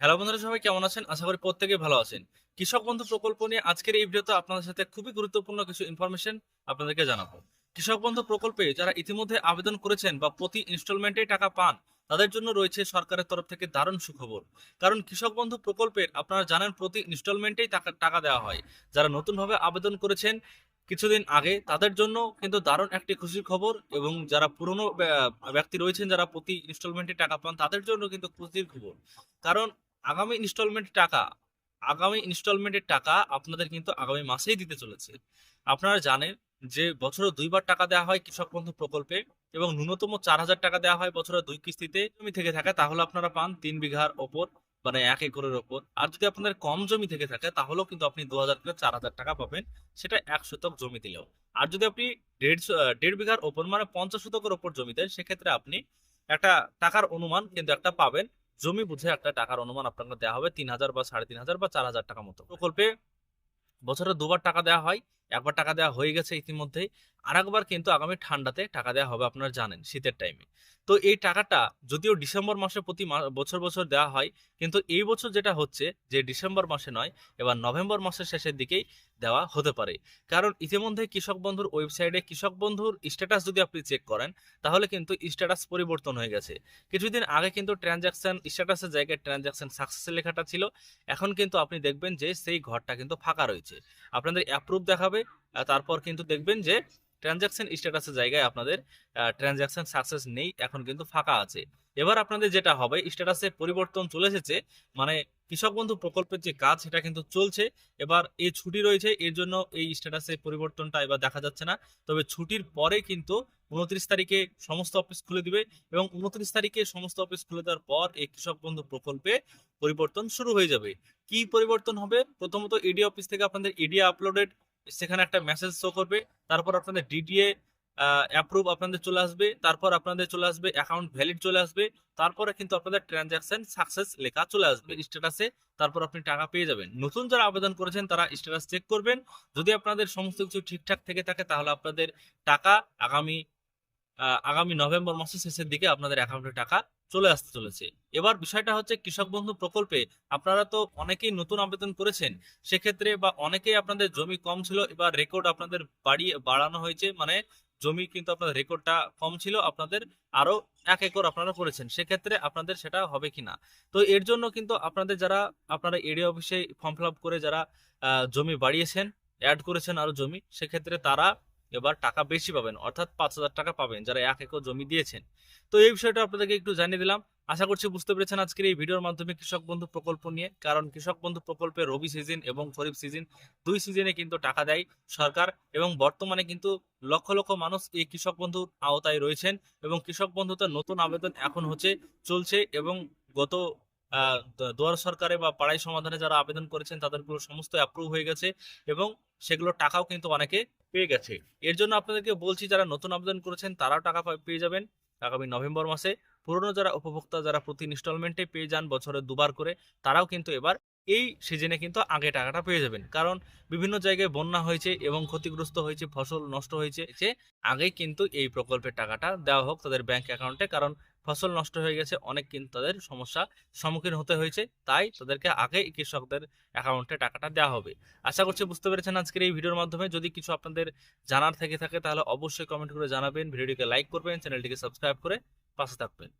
Hello বন্ধুরা, সবাই কেমন আছেন? আশা করি প্রত্যেকে ভালো আছেন। কৃষক বন্ধু প্রকল্প নিয়ে আজকের এই ভিডিওতে আপনাদের সাথে খুবই গুরুত্বপূর্ণ কিছু ইনফরমেশন আপনাদেরকে জানাব। কৃষক বন্ধু প্রকল্পে যারা ইতিমধ্যে আবেদন করেছেন বা প্রতি ইনস্টলমেন্টে টাকা পান, তাদের জন্য রয়েছে সরকারের তরফ থেকে দারুণ সুখবর। কারণ কৃষক বন্ধু প্রকল্পের আপনারা জানেন, প্রতি ইনস্টলমেন্টেই টাকা টাকা দেওয়া হয়। যারা নতুনভাবে আবেদন করেছেন, কিছুদিন আগে তাদের জন্য কিন্তু দারুণ একটি খুশির খবর এবং যারা পুরনো ব্যা- ব্যক্তি রয়েছেন, যারা প্রতি ইনস্টলমেন্টে টাকা পান, তাদের জন্য কিন্তু খুশির খবর। কারণ আগামী ইনস্টলমেন্ট টাকা, আগামী ইনস্টলমেন্টের টাকা আপনাদের কিন্তু আগামী মাসেই দিতে চলেছে। আপনারা জানেন যে বছরে দুইবার টাকা দেওয়া হয় কৃষক বন্ধু প্রকল্পে এবং ন্যূনতম চার হাজার টাকা দেওয়া হয় বছরে দুই কিস্তিতে জমি থেকে থাকে, তাহলে আপনারা পান তিন বিঘার ওপর মানে এক একরের ওপর। আর যদি আপনাদের কম জমি থেকে থাকে, তাহলেও কিন্তু আপনি দু হাজার থেকে চার হাজার টাকা পাবেন, সেটা এক শতক জমি দিলেও। আর যদি আপনি দেড় দেড় বিঘার ওপর মানে পঞ্চাশ শতকের ওপর জমি দেন, সেক্ষেত্রে আপনি একটা টাকার অনুমান কিন্তু একটা পাবেন। জমি বুঝে একটা টাকার অনুমান আপনাকে দেওয়া হবে তিন হাজার বা সাড়ে তিন হাজার বা চার হাজার টাকা মতো। প্রকল্পে বছরে দুবার টাকা দেওয়া হয়। একবার টাকা দেওয়া হয়ে গেছে ইতিমধ্যেই আর একবার কিন্তু আগামী ঠান্ডাতে টাকা দেওয়া হবে আপনারা জানেন শীতের টাইমে তো এই টাকাটা যদিও ডিসেম্বর মাসে প্রতি বছর বছর দেওয়া হয়, কিন্তু এই বছর যেটা হচ্ছে যে ডিসেম্বর মাসে নয়, এবার নভেম্বর মাসের শেষের দিকেই দেওয়া হতে পারে। কারণ ইতিমধ্যে কৃষক বন্ধুর ওয়েবসাইটে কৃষক বন্ধুর স্ট্যাটাস যদি আপনি চেক করেন, তাহলে কিন্তু স্ট্যাটাস পরিবর্তন হয়ে গেছে। কিছুদিন আগে কিন্তু ট্রানজাকশন স্ট্যাটাসের জায়গায় ট্রানজাকশন সাকসেস লেখাটা ছিল। এখন কিন্তু আপনি দেখবেন যে সেই ঘরটা কিন্তু ফাঁকা রয়েছে। আপনাদের অ্যাপ্রুভ দেখাবে আহ, তারপর কিন্তু দেখবেন যে ট্রানজাকশন স্ট্যাটাসের জায়গায় আপনাদের ট্রানজাকশন সাকসেস নেই এখন কিন্তু ফাঁকা আছে। এবার আপনাদের যেটা হবে স্ট্যাটাসে পরিবর্তন চলে এসেছে মানে কৃষক বন্ধু প্রকল্পের যে কাজ সেটা কিন্তু চলছে। এবার এই ছুটি রয়েছে এর জন্য এই স্ট্যাটাসে পরিবর্তনটা এবার দেখা যাচ্ছে না। তবে ছুটির পরে কিন্তু উনত্রিশ তারিখে সমস্ত অফিস খুলে দিবে এবং উনত্রিশ তারিখে সমস্ত অফিস খুলে দেওয়ার পর এই কৃষক বন্ধু প্রকল্পে পরিবর্তন শুরু হয়ে যাবে। কি পরিবর্তন হবে? প্রথমত ইডি অফিস থেকে আপনাদের ইডি আপলোডেড সেখানে একটা মেসেজ শো করবে, তারপর আপনাদের ডিডিএ অ্যাপ্রুভ আপনাদের চলে আসবে, তারপর আপনাদের চলে আসবে অ্যাকাউন্ট ভ্যালিড চলে আসবে, তারপরে কিন্তু আপনাদের ট্রানজাকশন সাকসেস লেখা চলে আসবে স্ট্যাটাসে তারপর আপনি টাকা পেয়ে যাবেন। নতুন যারা আবেদন করেছেন, তারা স্ট্যাটাস চেক করবেন। যদি আপনাদের সমস্ত কিছু ঠিকঠাক থেকে থাকে, তাহলে আপনাদের টাকা আগামী আগামী নভেম্বর মাসের শেষের দিকে আপনাদের অ্যাকাউন্টে টাকা চলে আসতে চলেছে। এবার বিষয়টা হচ্ছে কৃষক বন্ধু প্রকল্পে আপনারা তো অনেকেই নতুন আবেদন করেছেন। সেক্ষেত্রে বা অনেকেই আপনাদের জমি কম ছিল, এবার রেকর্ড আপনাদের বাড়িয়ে, বাড়ানো হয়েছে। মানে জমি কিন্তু আপনাদের রেকর্ডটা কম ছিল, আপনাদের আরও এক একর আপনারা করেছেন। সেক্ষেত্রে আপনাদের সেটা হবে কিনা? তো এর জন্য কিন্তু আপনাদের যারা, আপনারা এডি অফিসে ফর্ম ফিল করে যারা জমি বাড়িয়েছেন অ্যাড করেছেন আরও জমি, সেক্ষেত্রে তারা এবার টাকা বেশি পাবেন, অর্থাৎ পাঁচ হাজার টাকা পাবেন যারা এক একর জমি দিয়েছেন। তো এই বিষয়টা আপনাদেরকে একটু জানিয়ে দিলাম। আশা করছি বুঝতে পেরেছেন আজকের এই ভিডিওর মাধ্যমে কৃষক বন্ধু প্রকল্প নিয়ে, কারণ কৃষক বন্ধু প্রকল্পে রবি সিজন এবং খরিফ সিজন দুই সিজনে কিন্তু টাকা দেয় সরকার এবং বর্তমানে কিন্তু লক্ষ লক্ষ মানুষ এই কৃষক বন্ধুর আওতায় রয়েছেন এবং কৃষক বন্ধুতে নতুন আবেদন এখন হচ্ছে, চলছে এবং গত দুয়ার সরকারে বা পাড়াই সমাধানে যারা আবেদন করেছেন তাদেরগুলো সমস্ত অ্যাপ্রুভ হয়ে গেছে এবং সেগুলোর টাকাও কিন্তু অনেকে পেয়ে গেছে। এর জন্য আপনাদেরকে বলছি, যারা নতুন আবেদন করেছেন, তারাও টাকা পেয়ে যাবেন। আগামী নভেম্বর মাসে পুরনো যারা উপভোক্তা, যারা প্রতি ইনস্টলমেন্টে পেয়ে যান, বছরে দুবার করে, তারাও কিন্তু এবার এই সিজনে কিন্তু আগে টাকাটা পেয়ে যাবেন। কারণ বিভিন্ন জায়গায় বন্যা হয়েছে এবং ক্ষতিগ্রস্ত হয়েছে, ফসল নষ্ট হয়েছে। যে আগেই কিন্তু এই প্রকল্পের টাকাটা দেওয়া হোক তাদের ব্যাংক অ্যাকাউন্টে কারণ ফসল নষ্ট হয়ে গেছে, অনেক কিন্তু তাদের সমস্যা সম্মুখীন হতে হয়েছে, তাই তাদেরকে আগে কৃষকদের অ্যাকাউন্টে টাকাটা দেওয়া হবে। আশা করছি বুঝতে পেরেছেন আজকের এই ভিডিওর মাধ্যমে। যদি কিছু আপনাদের জানার থেকে থাকে, তাহলে অবশ্যই কমেন্ট করে জানাবেন। ভিডিওটিকে লাইক করবেন চ্যানেলটিকে সাবস্ক্রাইব করে পাশে থাকবেন।